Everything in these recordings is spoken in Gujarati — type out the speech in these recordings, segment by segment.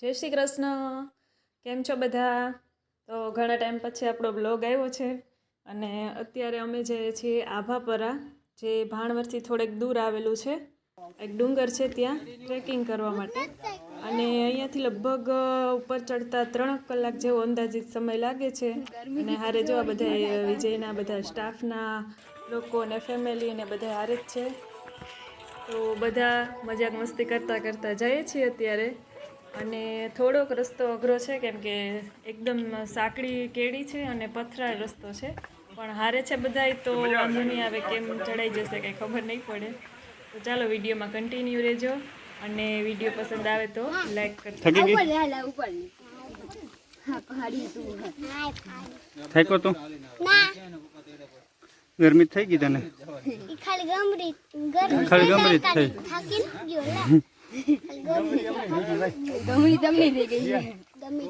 જય શ્રી કૃષ્ણ. કેમ છો બધા? તો ઘણા ટાઈમ પછી આપણો બ્લોગ આવ્યો છે અને અત્યારે અમે જઈએ છીએ આભાપરા, જે ભાણવરથી થોડેક દૂર આવેલું છે, એક ડુંગર છે ત્યાં ટ્રેકિંગ કરવા માટે. અને અહીંયાથી લગભગ ઉપર ચડતા ત્રણ કલાક જેવો અંદાજિત સમય લાગે છે. અને હારે જો આ બધા વિજયના બધા સ્ટાફના લોકો અને ફેમિલી અને બધા હારે જ છે. તો બધા મજાક મસ્તી કરતાં કરતાં જઈએ છીએ અત્યારે. અને થોડોક રસ્તો અઘરો છે કેમ કે એકદમ સાંકડી કેળી છે અને પથરાળ રસ્તો છે. પણ હારે છે બધાય તો વાંધો નહીં આવે કેમ ચડાઈ જશે કંઈ ખબર નહીં પડે. તો ચાલો વિડીયોમાં કન્ટિન્યુ રહેજો અને વીડિયો પસંદ આવે તો લાઈક કરજો. થકી ગઈ? થાક્યો તું? ગરમી થઈ ગઈ તને? ઈ ખાલી ગમરી ગમરી જ થઈ. થાકી ન ગયો લે ખાલી ગમરી ગમડી તમને થઈ ગઈ ગમી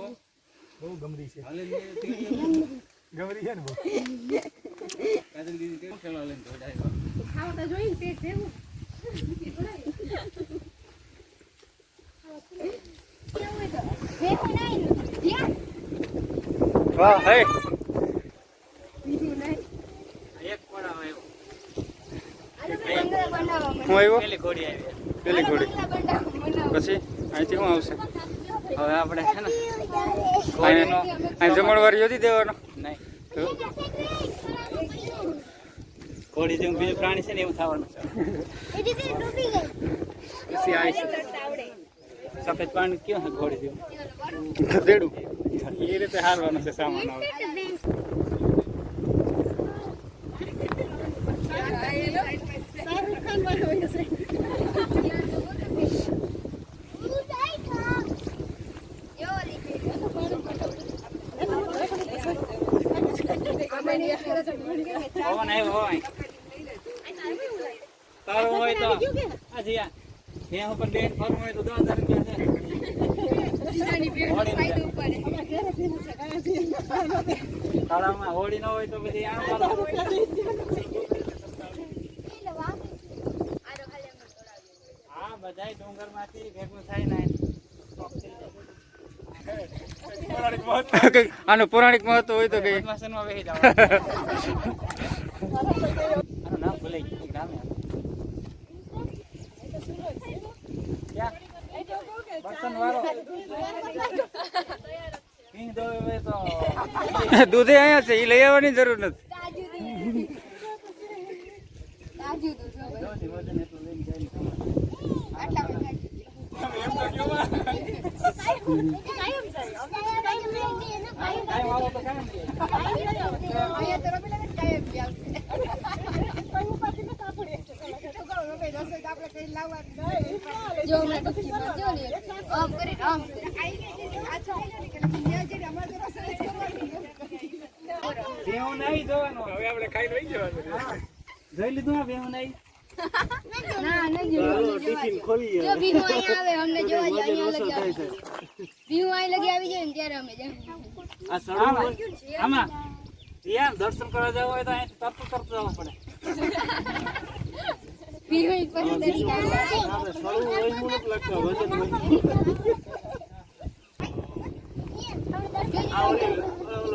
ખાવતા જોઈને પેટ ભેગું ભેગું નહીં ધ્યાન વાહ હે બીજું નહીં બંગલા બનાવવા હું આવ્યો પેલી ઘોડી આવી પેલી ઘોડી. પછી અહીંથી શું આવશે? હવે આપણે છે ને અહીં જમણવાર યોજી દેવાનો. નહીં ઘોડી જેવું બીજું પ્રાણી છે ને એવું થવાનું પછી આવી સફેદ પાણી કેવું છે ઘોડી જેવું? ગધેડું. એ રીતે હારવાનું છે સામાન આવે સારું ખાવાનું હોય છે તું જાય ખા યો લીધે પવન આવ્યો હોય. તારો હોય તો. હાજી ત્યાં ઉપર બેન ફરવું હોય તો દસ હજાર રૂપિયા તળાવમાં ન હોય. તો પછી આમ હા બધાય ડુંગરમાંથી ભેગું થાય ને. આનું પૌરાણિક મહત્વ હોય તો કઈ પદ્માસનમાં બેસી જવાનું આનું નામ ભૂલાઈ ગયું ગામ ક્યાં બર્તન વાળો કિંગ દોવે તો દૂધે અહીંયા છે એ લઈ આવવાની જરૂર નથી જોજી વજન એટલું લઈને જાય ને કાંઈ વાળો તો કાંઈ નહીં. જો નહીં જોવાનું અમને જોવા લગી આવે ભીનું અહીં લગી આવી ને ત્યારે અમે જાય દર્શન કરવા જવું હોય તો અહીં તરત તરતું જવું પડે. ભીનું પછી આવે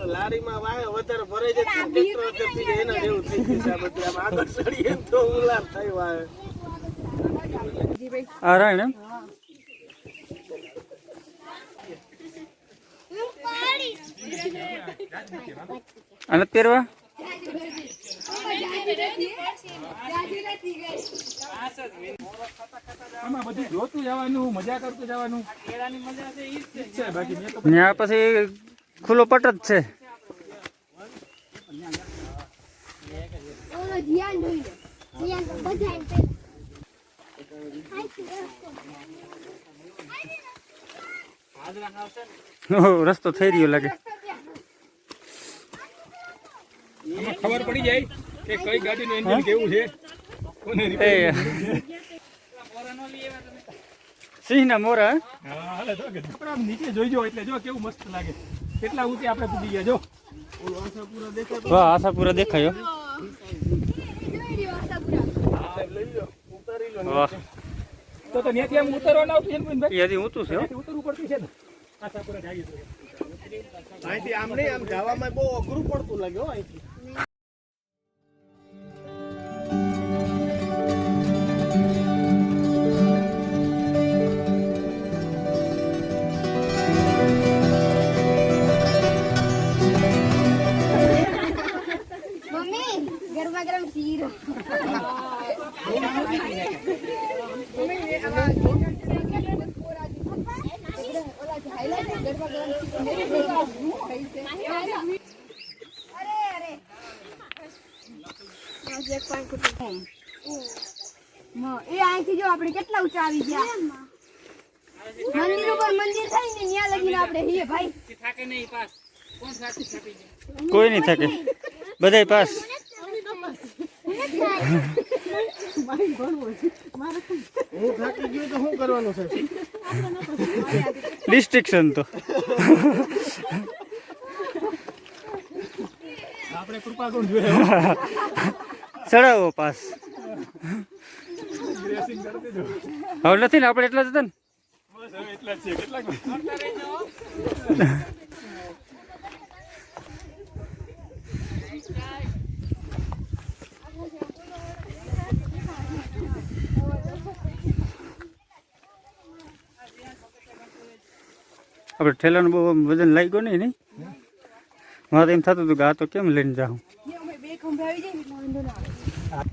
લારીમાં વાય વધારે ભરાઈ જાય ટ્રેક્ટર એના જેવું થઈ છે બધું આમ આગળ ચડીએ તો ઉલાર થાય વાય અને પહેરવા ત્યાં પછી ખુલ્લો પટ જ છે. રસ્તો થઈ રહ્યો લાગે. ખબર પડી જાય કે કઈ ગાડીનું એન્જિન કેવું છે? રિપેર સિંહના મોરા હે? હા હાલે તો કે આપણે આમ નીચે જોઈજો એટલે જો કેવું મસ્ત લાગે. કેટલા ઊંચે આપણે પૂગી ગયા જો. વાહ આશાપુરા દેખાયો. વાહ. તો તો ત્યાંથી આમ ઉતરવાના આવતું છે ને હજી ઊંચું છે હો. ઉતરવું પડતું છે ને. આશાપુરા જાઈએ. અહીંથી આમ નહીં આમ જવામાં બહુ અઘરું પડતું લાગે હો અહીંથી. કોઈ નહીં થકે. બધાય પાસ. ડિસ્ટ્રિક્શન તો. આપણે કૃપા કોણ જોઈએ ચડાવો પાસ. હવે નથી ને? આપણે એટલા જ હતા ને બસ હવે એટલા જ છે કેટલાક આપણે ઠેલાનું બહુ વજન લાગ્યો નહીં નહીં મારે તો એમ થતું હતું કે આ તો કેમ લઈને જાઉં?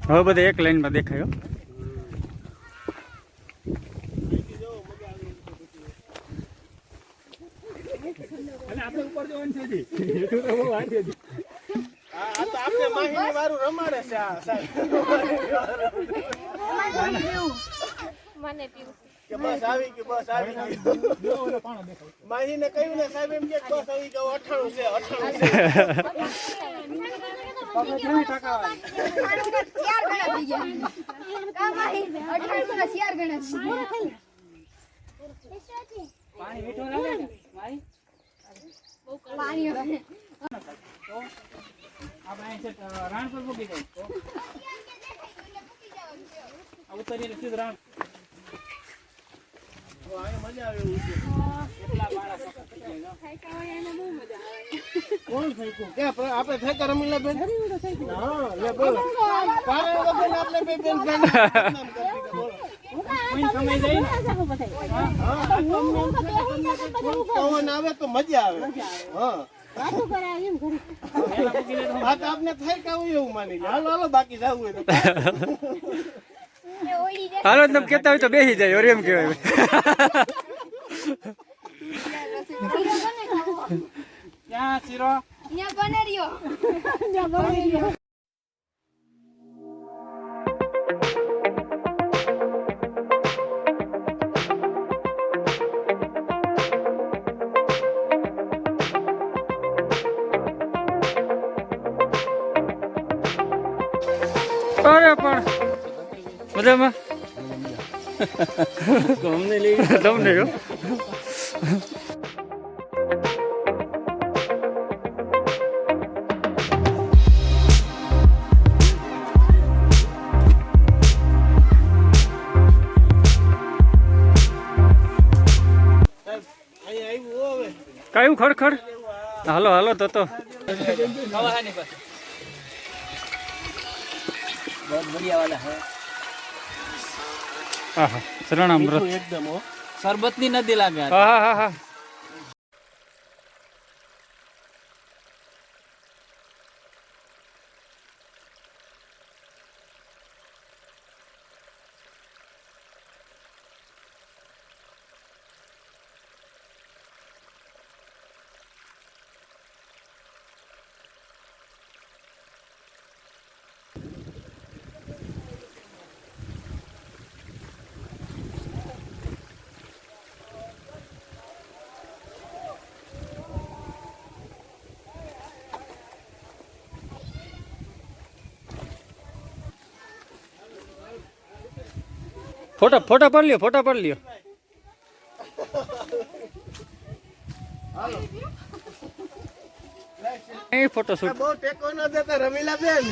હવે બધા એક લાઈનમાં દેખાયો રમાડે છે આ પીવું કે બસ આવી ગયું બસ આવી ગયું. માહીને કહ્યું ને સાહેબ એમ કે બસ આવી ગયો અઠાણું છે અઠાણું છે. પાણી મીઠું લાગે પાણી આપણે અહીં છે મૂકી જાય ઉતરીને સીધું રાણ મજા આવે એવું છે કેટલા બાળક કોણ ફેંક્યું ક્યાં આપણે ફેંકા રમીલા બેન હા લે બોલો કારણ વગર આપણે બે બેન બેન નામ કરી દીધા, બોલો કોઈ સમય જાય ને પવન આવે તો મજા આવે હા આપને થાય કે આવું એવું માની લે હાલો હાલો બાકી જવું હોય તો. હાલો તમે કહેતા હોય તો બેસી જાય ઓર એમ કહેવાય ક્યાં ચીરો ત્યાં બને રહ્યો અરે પણ મજામાં? અમને લઈ તમને જો. કયું ખડખડ? હાલો હાલો તો તો. બઢિયા વાળા બહુ હા હે શરણામૃત એકદમ હો. શરબતની નદી લાગે હા હા હા. ફોટો ફોટા પાડી લ્યો ફોટા પડ લ્યો. એ ફોટો શૂટ બહુ ટેકો ન દેતા રમીલા બેન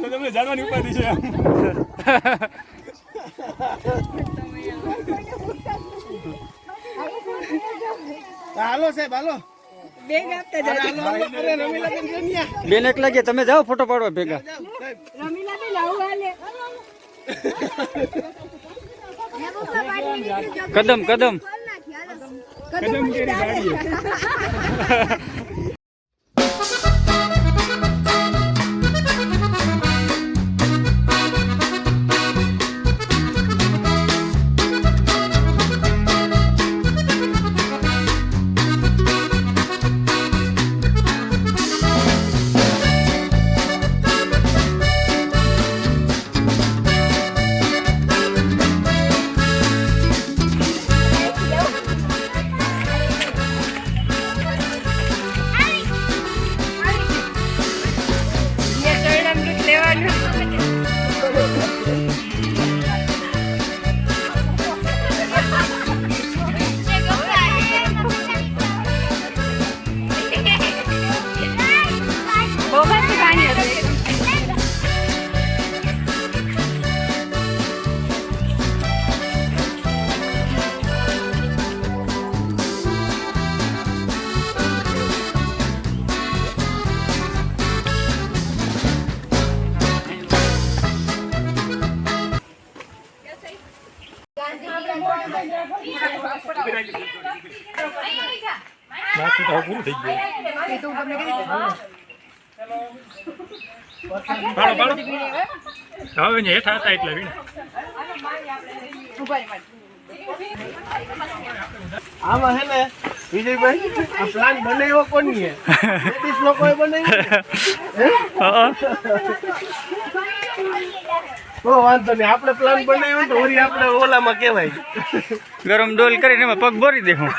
તો તમને જાણવાની ઉપાધિ છે હાલો સાહેબ હાલો. બેન એક લાગે તમે જાઓ ફોટો પાડવા ભેગા. કદમ કદમ. કદમ હવે ને હેઠા હતા એટલે વીણ. આમાં હે ને વિજયભાઈ આ પ્લાન બનાવ્યો કોની બ્રિટિશ લોકોએ બનાવ્યો? તો વાંધો નહીં આપણે પ્લાન બનાવ્યો તો વળી આપણે ઓલામાં કહેવાય. ગરમ ડોલ કરીને એમાં પગ ભરી દે હું.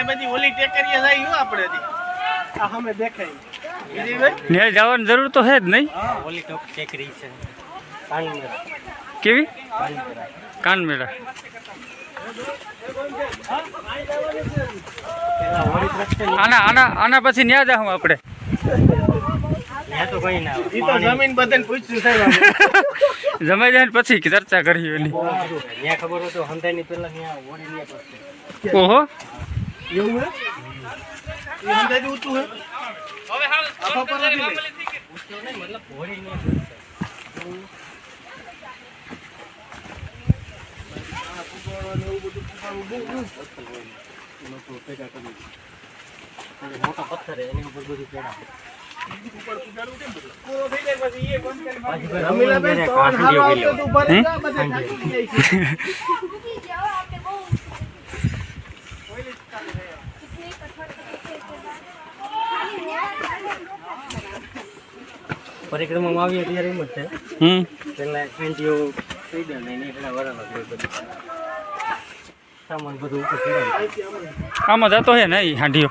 સાહેબ બધી ઓલી ટેકરીએ જાય હું આપણે. આ દેખાય. વિજયભાઈ જવાની જરૂર તો છે જ નહીં. ઓલી ટેકરી છે. કેવી? કાનમેળા. આના આના આના પછી ન્યા જાઉં આપણે. ત્યાં તો કઈ ના ઈ તો જમીન બધાને પૂછ્યું સાહેબ જમાઈ જાય ને પછી ચર્ચા કરી એની. ખબર હોય તો ઓહો. એવું હે એ અંદાજે ઊંચું હે આખા પર નથી લે. મતલબ ઓડી લે પડશે મોટો પથ્થર હે, એની ઉપર બધું પેડા રમીલાબેન, પવન હારો આવતો તો ઊભા રહી જા, બધા થાકી જાય છે. પરિક્રમામાં આવીએ ત્યારે એમ જ છે. હમ. પેલા એનજીઓ થઈ જાય ને હોય બધું. સામાન બધું ઉપર ચડાવી આમાં જતો હે ને એ હાંડીઓ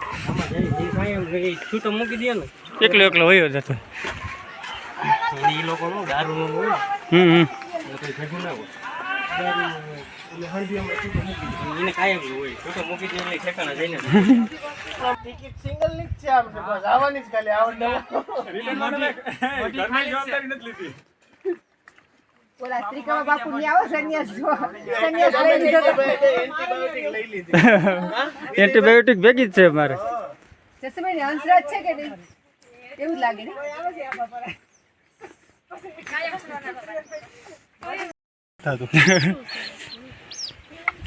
છૂટો મૂકી દે ને. એકલો એકલો વયો જતો. એ લોકો દારૂ હમ હમ. ને કોઈ ભેગું ના હોય. એને કાયમ હોય. છૂટો મૂકી દે એટલે ઠેકાણા જઈને ટિકિટ સિંગલની જ છે આમ બસ. આવવાની જ ખાલી આવડે જવાબદારી નથી લીધી. ઓલા ત્રિકમા બાપુ ની આવો સંન્યાસ જો. સંન્યાસ લઈ લીધો તો. એન્ટીબાયોટિક લઈ લીધી. એન્ટીબાયોટિક ભેગી જ છે મારે. જસમીન હંસરાજ છે કે નહીં? એવું જ લાગે ને?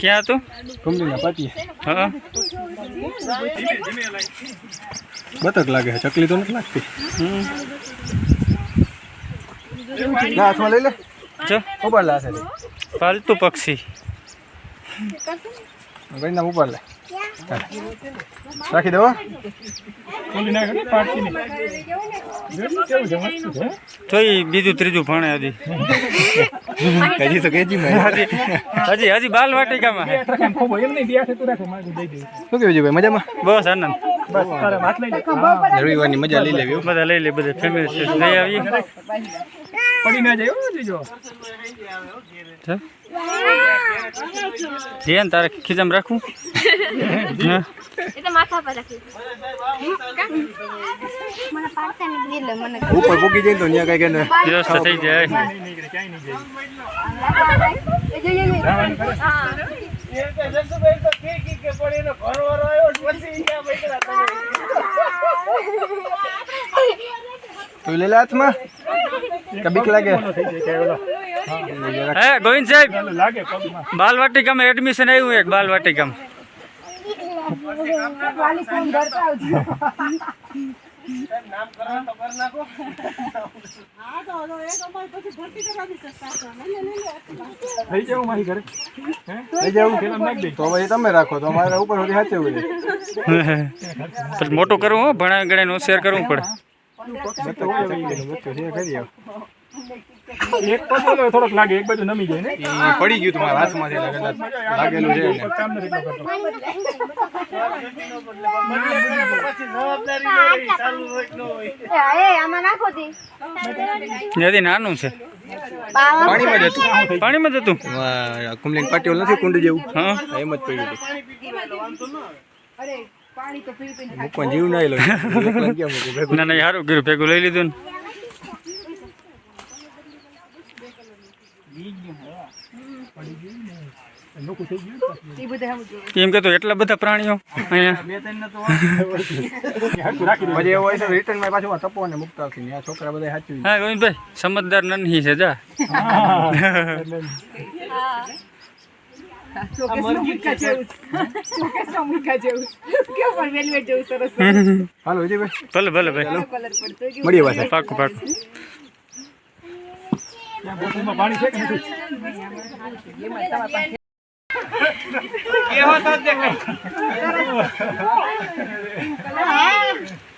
ક્યાં હતું? કંપનીના પાટીએ હા. બતક લાગે છે ચકલી તો નથી લાગતી. ના હાથમાં લઈ લે. જો. ઉપાડ લાશે પાલતુ પક્ષી. ગઈ નામ ઉપર લે રાખી દો ખોલી નાખે ને પાટકી ની કેવું છે મસ્ત છે તો બીજું ત્રીજું ભણે હજી. હજી તો કેજી હજી હજી હજી બાલ વાટિકામાં. બે રાખે આમ ખોબો એમ નહીં બે હાથે તું રાખે મારું દઈ દે. શું કેવું છે ભાઈ મજામાં? બસ આનંદ. બસ તારે હાથ લઈ લે. રવિવારની મજા લઈ લેવી બધા લઈ લે બધા ફેમિલી લઈ આવી પડી ના જાય જીયન તારે ખીજામ રાખું? હા? એ તો માથા પર રાખી. મને પાડતા નહીં એટલે મને ઉપર પૂકી તો ત્યાં કઈ કે વ્યવસ્થા થઈ જાય. આવ્યો તું લે હાથમાં? કે બીક લાગે? હે ગોવિંદ સાહેબ લાગે પગમાં. બાલ વાટિકામાં એડમિશન આવ્યું એક બાલ વાટિકામાં વાલી ફોન કરતા આવજો લઈ જાવ મારી ઘરે. હે? લઈ જાવ પેલા નાખી દઈ તો ભાઈ તમે રાખો તો અમારે ઉપર સુધી સાચવવું છે પછી મોટું કરવું હો ભણા નો શેર કરવું પડે. એક ઓલો થોડોક લાગે એક બાજુ નમી જાય ને? પડી ગયું તમારા કદાચ લાગેલું છે નથી એટલો કરતો. પછી જવાબદારી ન રહી ચાલુ હોય કે ન હોય એ આમાં નાખો તી. હજી નાનું છે. પાણીમાં જતું પાણીમાં જ હતું? વાહ, કુમલીન પાટીઓલ નથી કુંડ જેવું. હા. એમ જ પડ્યું હતું અરે પાણી તો પી પીને મૂકવા જીવ ના લો. ના ના કર્યું ભેગું લઈ લીધું ને. એમ કહેતો એટલા બધા પ્રાણીઓ અહીંયા. હાથું રાખી દે પછી એવું હોય છે રિટર્નમાં પાછું આ તપો ને મુકતા આવશે ને આ છોકરા બધા સાચવી હા ગોવિંદભાઈ સમજદાર નન્હી છે જા. ભલે ભલે ભાઈ. મળીએ પાછા પાકું પાકું પાણી છે કે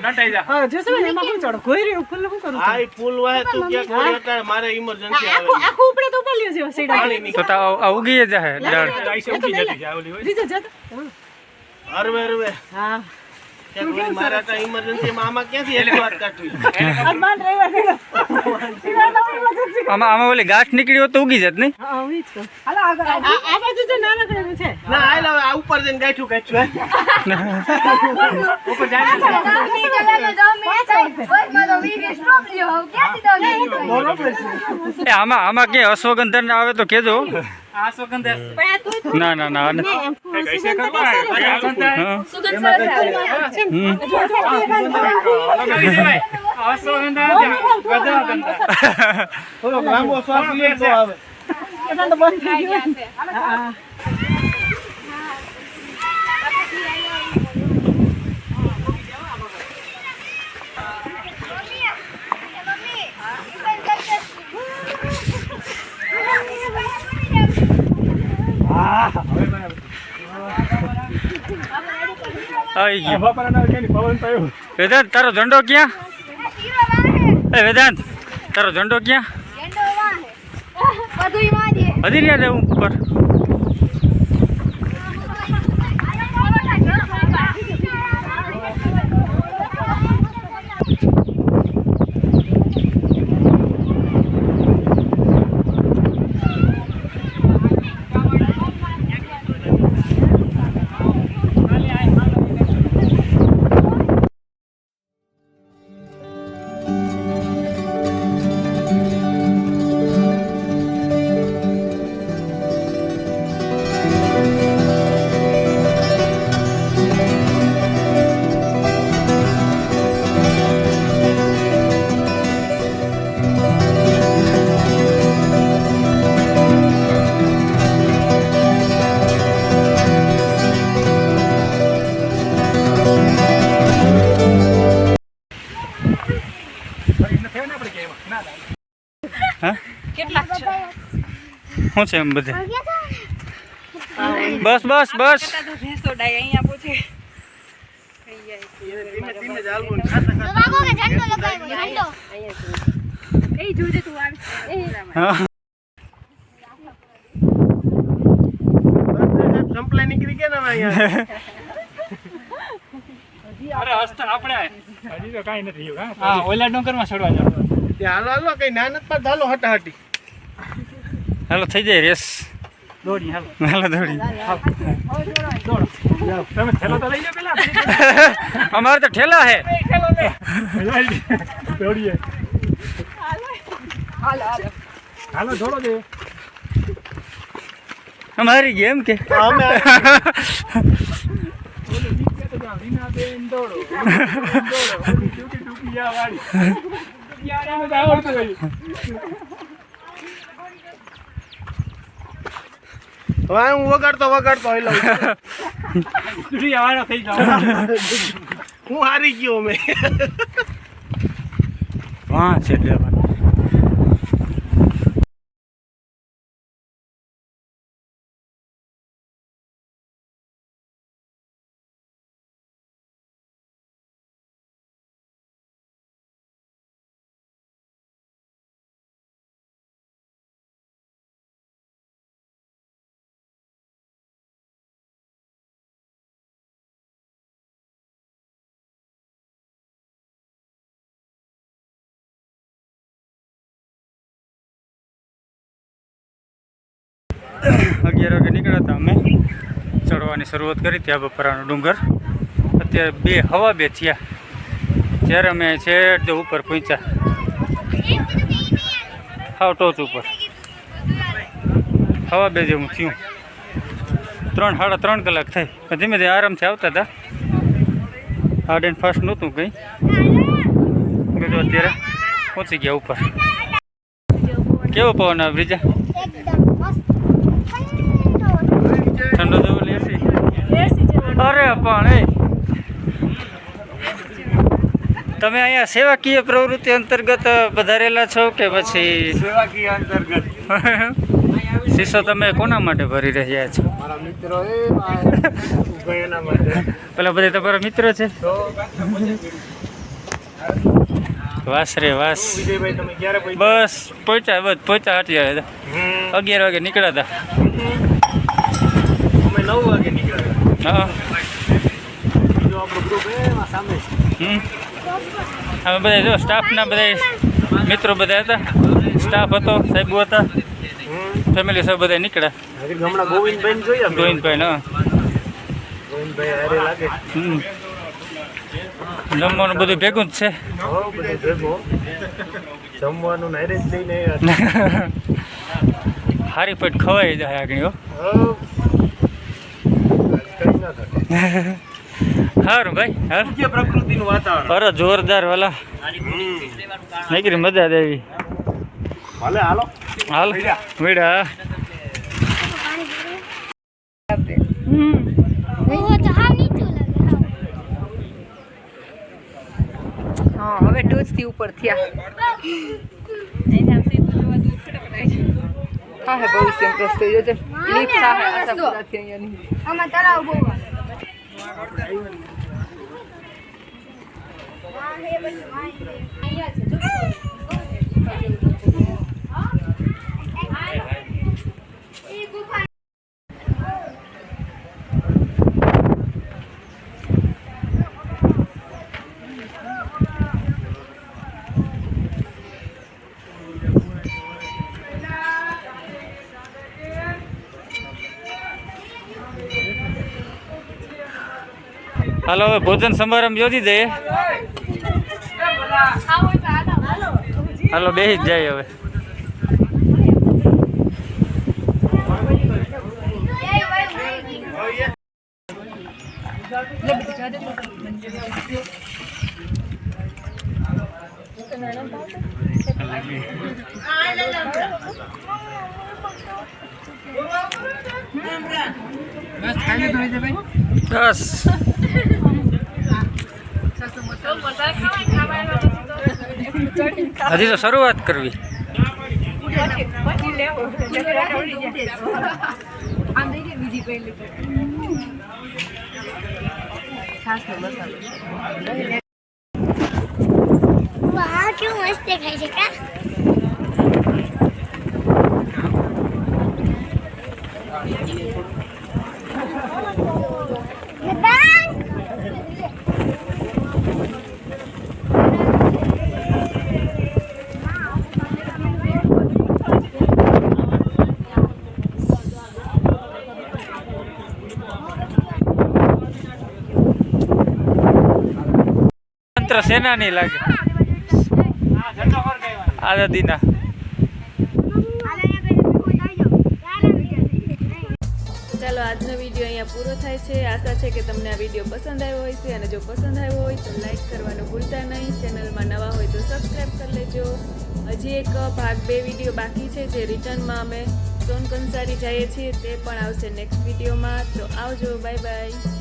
નટાઈ જા. હા એ ફૂલ વાહે તું ક્યાંક કોઈ મારે ઇમરજન્સી આવે પાણી ની તો તો આ આ ઉગી જાય ડાળ આઈસે ઉઠી જતી છે ઓલી હોય. હરવે હરવે. ક્યાંક વળી મારે ઇમરજન્સી આમાં ક્યાંથી એક વાત કાઢવી આમાં આમાં ઓલી ગાંઠ નીકળી હોત તો ઉગી જત નહીં હાલો આગળ આવજો. ના હાલ હવે આ ઉપર જઈને ગાંઠું કાઢશું ઉપર જાય આમાં આમાં કે અશ્વગંધર ના આવે તો કેજો ના ના ના હા. સુગંધ લાંબો શ્વાસ લે તો આવે. આવી ગયું. હવા પર ના કે પવન થયો વેદાંત તારો ઝંડો ક્યાં? એ વેદાંત તારો ઝંડો ક્યાં? બધું હજી રહ્યા દેવું શું છે એમ બધે? બસ બસ બસ. ધીમે ધીમે જ હાલવું ને ખાતા તો વાગો કે ઝંડો લગાવ્યો ઝંડો હા. ખાતા સંપલાઈ નીકળી ગયા અહીંયા? અરે આપણે હજી તો કાંઈ નથી થયું, હા. હા ઓલા ચડવા જાવ. ત્યાં હાલો હાલો કઈ નાનક પાડતા હાલો હટાહટી. હાલો થઈ જાય રેસ દોડી હાલો હાલો દોડી દોડો તમે થેલો તો લઈ જાઓ પેલા અમારે તો ઠેલા હે દોડીએ હાલો દોડો દે અમારી ગેમ કે અમે રીનાબેન દોડો દોડો ટૂંકી ટૂંકી આ વાળી યાર એમ જ આવડતું હોય હવે હું વગાડતો વગાડતો હોય સુધી આવાળો થઈ જાવ હું હારી ગયો મેં. વાહ છે અગિયાર વાગે નીકળ્યા હતા અમે. ચડવાની શરૂઆત કરી ત્યાં બપરાનો ડુંગર. અત્યારે બે, હવા બે થયા. ત્યારે અમે છેક ઉપર પહોંચ્યા. હાવ ટોચ ઉપર. હવા બે જેવું થયું. ત્રણ, સાડા ત્રણ કલાક થઈ. ધીમે ધીમે આરામથી આવતા હતા. હાર્ડ એન્ડ ફાસ્ટ નહોતું કંઈ. બધું અત્યારે પહોંચી ગયા ઉપર. કેવો પવન આવે બ્રિજા એકદમ મસ્ત ઠંડો ઠંડો જેવો લેસી અરે પણ એ. તમે અહીંયા સેવાકીય પ્રવૃત્તિ અંતર્ગત પધારેલા છો કે પછી? સેવાકીય અંતર્ગત. શીશો તમે કોના માટે ભરી રહ્યા છો? મારા મિત્રો એ ઊભા માટે. પેલા બધા તમારા મિત્રો છે? વાસ રે વાસ. બસ પહોંચ્યા બસ પહોંચ્યા હતા અગિયાર વાગે નીકળ્યા હતા અમે નવ વાગે નીકળ્યા. હા. અમે બધા જો સ્ટાફના બધા મિત્રો બધા હતા. સ્ટાફ હતો, સાહેબો હતા. ફેમિલી સબ બધા નીકળ્યા. ગોવિંદભાઈ જમવાનું બધું ભેગું જ છે. હારી પેટ ખવાઈ જાય આગળ હો હો. આજ કંઈ ના થાય. સારું ભાઈ પ્રકૃતિનું વાતાવરણ? અરે જોરદાર વાલા. નીકળી મજા દેવી ભલે હાલો. હાલ. હાવ નીચું લાગે હાવ. હા હવે ટોચથી ઉપર થયા. હા હે ભવિષ્ય રસ્તો લીપ થાય આશાપુરાથી અહીંયાની આમાં તળાવ બહુ આવે. હાલો હવે ભોજન સમારંભ યોજી દઈએ હાલો બેસી જ જાય હવે. બસ. હજી તો શરૂઆત કરવી. વાહ કેવું મસ્ત દેખાય છે કા? તંત્ર નહીં લાગે આઝાદીના ચાલો, આજનો વીડિયો અહીંયા પૂરો થાય છે. આશા છે કે તમને આ વીડિયો પસંદ આવ્યો હોય છે અને જો પસંદ આવ્યો હોય તો લાઈક કરવાનું ભૂલતા નહીં. ચેનલમાં નવા હોય તો સબસ્ક્રાઈબ કરી લેજો. હજી એક ભાગ, બે વીડિયો બાકી છે જે રિટર્નમાં અમે સોન કંસારી જઈએ છીએ. તે પણ આવશે નેક્સ્ટ વિડીયોમાં. તો આવજો, બાય બાય.